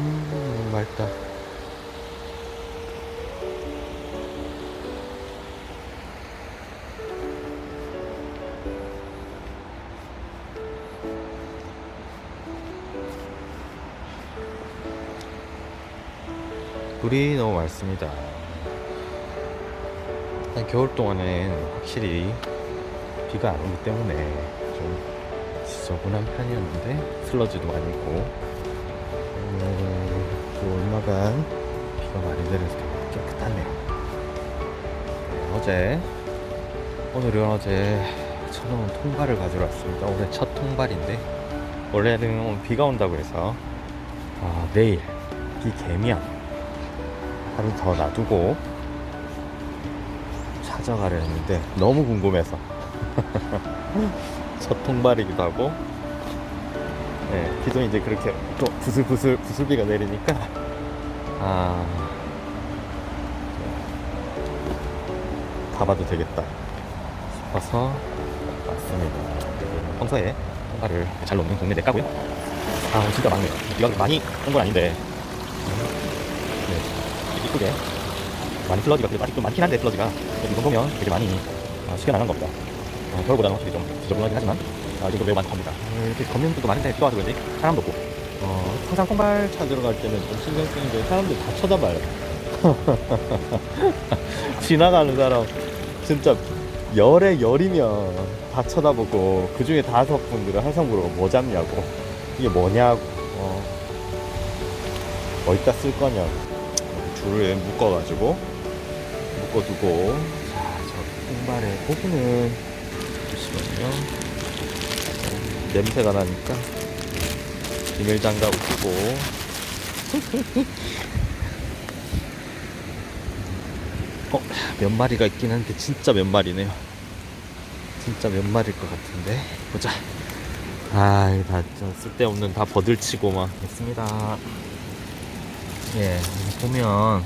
음, 맑다. 물이 너무 맑습니다. 한 겨울 동안엔 확실히 비가 안 오기 때문에 좀 지저분한 편이었는데 슬러지도 많이 있고 오늘 또 얼마간 비가 많이 내려서 깨끗하네요. 네, 어제 오늘은 어제 천원 통발을 가지러 왔습니다. 올해 첫 통발인데 원래는 오늘 비가 온다고 해서 아, 내일 비 개면 하루 더 놔두고 찾아가려 했는데 너무 궁금해서 첫 통발이기도 하고 네, 비도 이제 그렇게 또 부슬부슬 부슬비가 내리니까. 아. 가봐도 되겠다 싶어서 왔습니다. 평소에 통발을 잘 놓는 동네 내가고요. 아 진짜 많네요. 비가 많이 온 건 아닌데. 네, 이쁘게 많이 슬러지가 그래도 아직 좀 많긴 한데 슬러지가. 이 정도면 되게 많이 아, 시간 안한 겁니다. 아, 겨울보다는 확실히 좀 지저분하긴 하지만 아, 이 정도 매우 많답니다. 음, 이렇게 것도 많은데 비가 와서 그런지? 사람도 없고. 어, 항상 통발 찾으러 갈 때는 좀 신경 쓰는 게 사람들 다 쳐다봐요. 지나가는 사람 진짜 열에 열이면 다 쳐다보고 그 중에 다섯 분들은 항상 물어봐 뭐 잡냐고. 이게 뭐냐고. 어, 어디다 쓸 거냐고 줄을 묶어가지고 묶어두고. 자저 통발의 부분은 잠시만요. 음, 냄새가 나니까 비닐장갑 끼고. 어, 몇 마리가 있긴 한데 진짜 몇 마리네요. 진짜 몇 마리일 것 같은데. 보자. 아, 다 쓸데없는 다 버들치고 막 했습니다. 예, 보면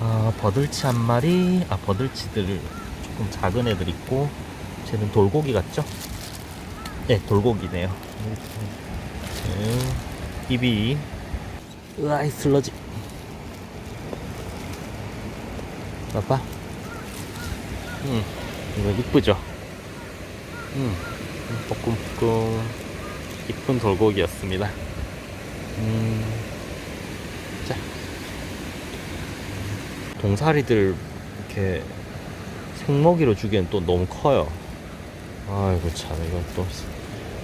아, 버들치 한 마리, 아 버들치들 조금 작은 애들 있고 쟤는 돌고기 같죠? 네, 돌고기네요. 음, 입이 으아이 슬러지. 봐봐. 음, 이거 이쁘죠? 음, 볶음볶음 이쁜 돌고기였습니다. 음. 자. 동사리들 이렇게 생먹이로 주기엔 또 너무 커요. 아이고 참 이건 또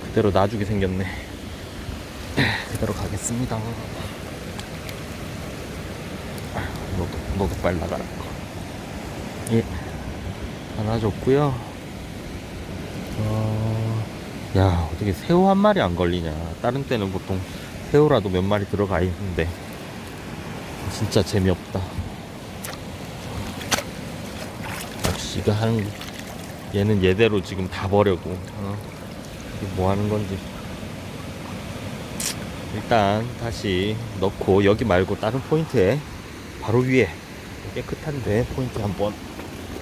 그대로 놔주게 생겼네. 그대로 가겠습니다. 너도 너도 빨리 나가라. 예, 하나 줬고요. 어, 야 어떻게 새우 한 마리 안 걸리냐? 다른 때는 보통 새우라도 몇 마리 들어가 있는데 진짜 재미없다. 역시 이거 하는 얘는 얘대로 지금 다 버려고. 어? 뭐 하는 건지. 일단 다시 넣고 여기 말고 다른 포인트에 바로 위에 깨끗한데 포인트 한번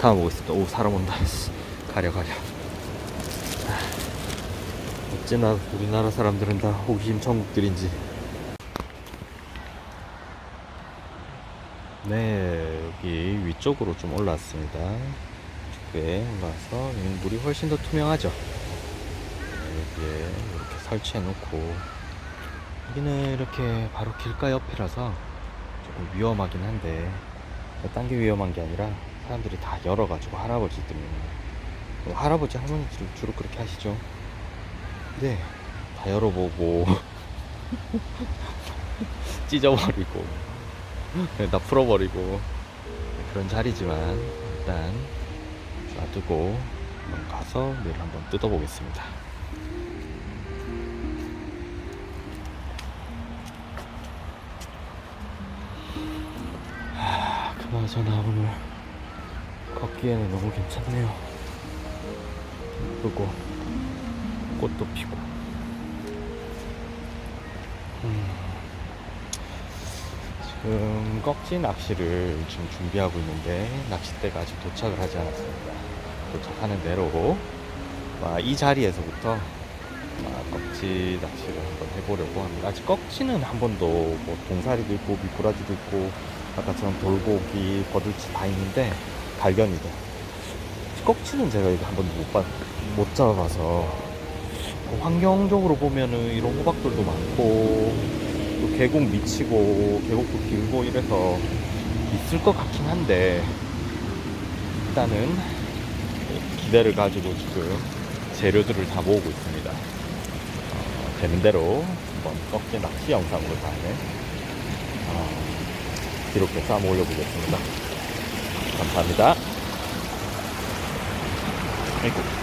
담아보겠습니다. 오 사람 온다. 씨, 가려 가려. 아, 어찌나 우리나라 사람들은 다 호기심 천국들인지. 네, 여기 위쪽으로 좀 올라왔습니다. 위에 올라와서 물이 훨씬 더 투명하죠. 네, 여기에 이렇게 설치해 놓고. 여기는 이렇게 바로 길가 옆이라서 조금 위험하긴 한데 딴 게 위험한 게 아니라 사람들이 다 열어가지고 할아버지들이 뭐 할아버지 할머니들 주로 그렇게 하시죠. 네, 다 열어보고. 찢어버리고. 네, 다 풀어버리고. 그런 자리지만 일단 놔두고 한번 가서 내일 한번 뜯어보겠습니다. 하, 그나저나 오늘 걷기에는 너무 괜찮네요. 예쁘고 꽃도 피고. 음. 지금 꺽지 낚시를 지금 준비하고 있는데 낚싯대가 아직 도착을 하지 않았습니다. 도착하는 대로 아, 이 자리에서부터 아, 꺽지 낚시를 한번 해보려고 합니다. 아직 꺽지는 한 번도 뭐 동사리도 있고 미꾸라지도 있고 아까처럼 돌고기, 버들치 다 있는데 발견이다. 꺽지는 제가 이거 한 번도 못, 봤, 못 잡아봐서 뭐 환경적으로 보면은 이런 호박들도 많고 또 계곡 미치고 계곡도 길고 이래서 있을 것 같긴 한데 일단은 기대를 가지고 지금 재료들을 다 모으고 있습니다. 어, 되는 대로 한번 꺾게 낚시 영상으로 다음에 어, 기록해서 한번 올려보겠습니다. 감사합니다. 아이고.